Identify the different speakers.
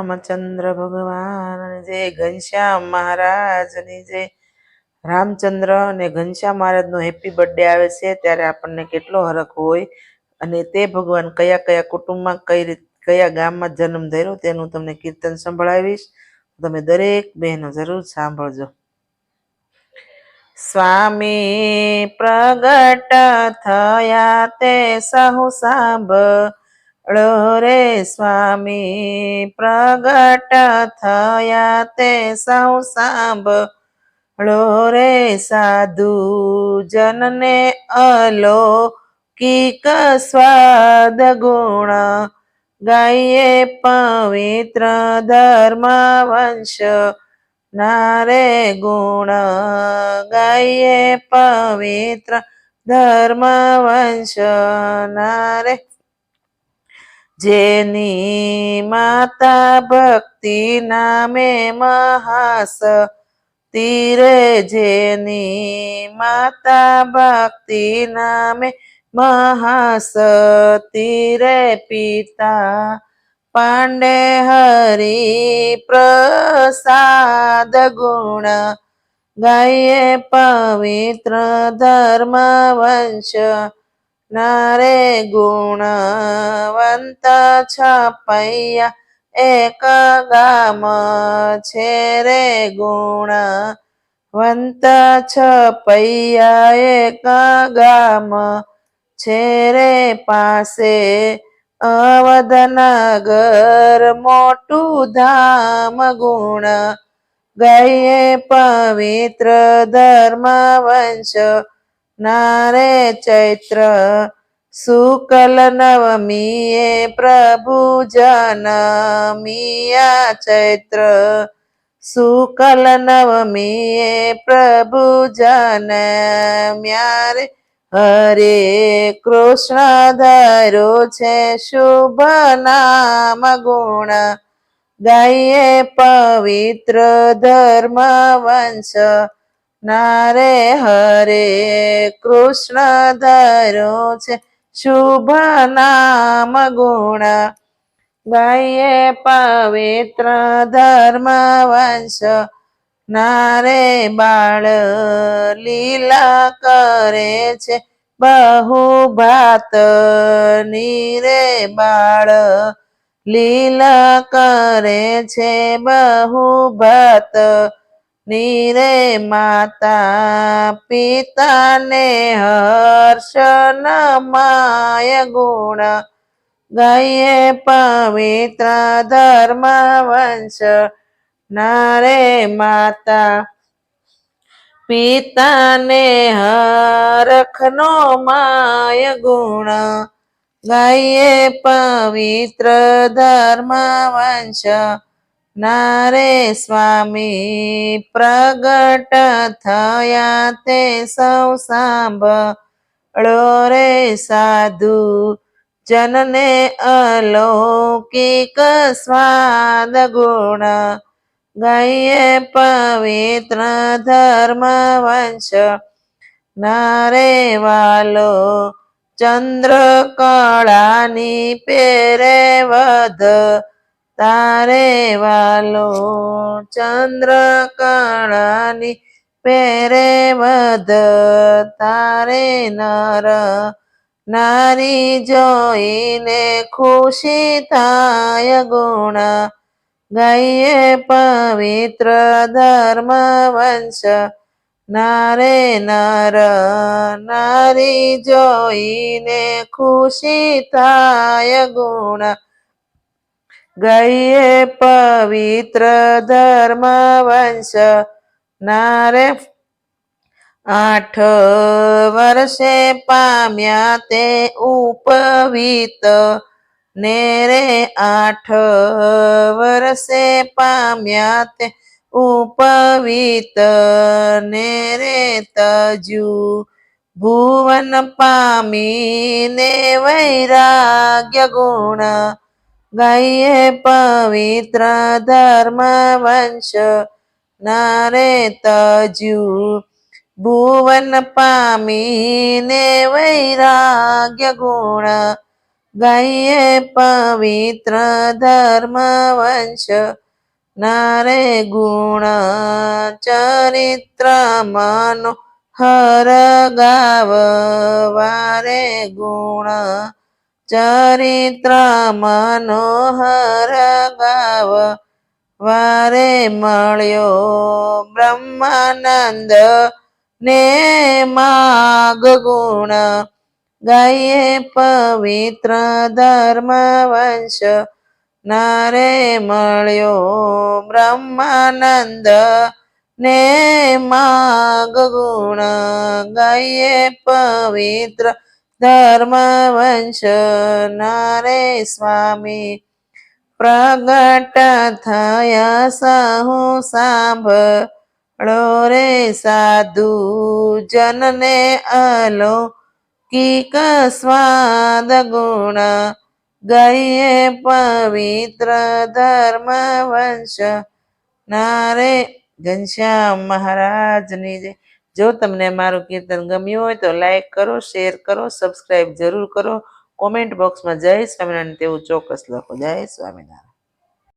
Speaker 1: રામચંદ્ર ભગવાન જય ઘનશ્યામ મહારાજની જય રામચંદ્ર અને ઘનશ્યામ મહારાજનો હેપી બર્થડે આવે છે, ત્યારે આપણને કેટલો હરખ હોય અને તે ભગવાન કયા કયા કુટુંબમાં કઈ રીત, કયા ગામમાં જન્મ ધર્યો તેનું તમને કીર્તન સંભળાવીશ. તમે દરેક બહેનો જરૂર સાંભળજો. સ્વામી પ્રગટ થયા તે સહુ સાંભળો રે સ્વામી, પ્રગટ થયા તે સહુ સાંભળો રે સાધુ, જનને અલૌકિક સ્વાદ ગુણ. ગાઈએ પવિત્ર ધર્મ વંશ, નારે ગુણ. ગાઈએ પવિત્ર ધર્મ વંશ, નારે જેની માતા ભક્તિ નામે મહાસ તીરે, જેની માતા ભક્તિ નામે મહાસ તીરે પિતા પાંડે હરિ પ્રસાદ ગુણ ગાયે પવિત્ર ધર્મ વંશ નારે ગુણવંત છપૈયા, એક ગામ છે રે ગુણવંત છપૈયા, એક ગામ છે રે પાસે અવધનગર, મોટું ધામ ગુણ ગયે પવિત્ર ધર્મ વંશ નારે ચૈત્ર, શુકલ નવમીએ પ્રભુ જનમિયા ચૈત્ર, શુકલ નવમીએ પ્રભુ જનમ્યારે હરે કૃષ્ણ ધરો છે શુભ નામ ગુણ, ગાઈએ પવિત્ર ધર્મ વંશ. નારે હરે કૃષ્ણ ધરો છે શુભ નામ ગુણ. ગાયે પવિત્ર ધર્મ વંશ. નારે બાળ લીલા કરે છે બહુ ભાત. નીરે બાળ લીલા કરે છે બહુ ભાત. નીરે માતા પિતાને હર્ષન માય ગુણ. ગાયે પવિત્ર ધર્મ વંશ. નારે માતા પિતાને હરખનો માય ગુણ. ગાયે પવિત્ર ધર્મ વંશ. નારે સ્વામી પ્રગટ થયા તે સૌ સાંભળો રે સાધુ. જનને અલૌકિક સ્વાદ ગુણ ગાઈએ પવિત્ર ધર્મ વંશ. નારે વાલો ચંદ્ર કળાની પેરે વધ તારે વાલો ચંદ્ર કળાની પેરે વધ, તારે નર નારી જોઈને ખુશી થાય ગુણ. ગાયે પવિત્ર ધર્મ વંશ નારે નર નારી જોઈને ખુશી થાય ગુણ. ગાઈએ પવિત્ર ધર્મ વંશ નારે આઠ વર્ષે પામ્યા તે ઉપવિત. ને રે આઠ વર્ષે પામ્યા તે ઉપવિત. ને રે તજુ ભુવન પામીને વૈરાગ્ય ગુણ. ગાઈએ પવિત્ર ધર્મ વંશ નારે તજુ ભુવન પામીને વૈરાગ્ય ગુણ. ગાઈએ પવિત્ર ધર્મ વંશ નારે ગુણ ચરિત્ર મનો હર ગાવ. વારે ગુણ ચરિત્ર મનોહર ગાવ વારે મળ્યો બ્રહ્માનંદ ને માગ ગુણ ગાઈએ પવિત્ર ધર્મ વંશ નારે મળ્યો બ્રહ્માનંદ ને માગ ગુણ ગાઈએ પવિત્ર ધર્મ વંશ નારે સ્વામી પ્રગટ થયા સહુ સાંભળો રે સાધુ જનને અલો કિક સ્વાદ ગુણ ગઈએ પવિત્ર ધર્મ વંશ નારે ઘનશ્યામ મહારાજની જય જો તમને મારું કીર્તન ગમ્યું હોય તો લાઇક કરો શેર કરો સબસ્ક્રાઈબ જરૂર કરો. કોમેન્ટ બોક્સમાં જય સ્વામિનારાયણ તેવું ચોક્કસ લખો. જય સ્વામિનારાયણ.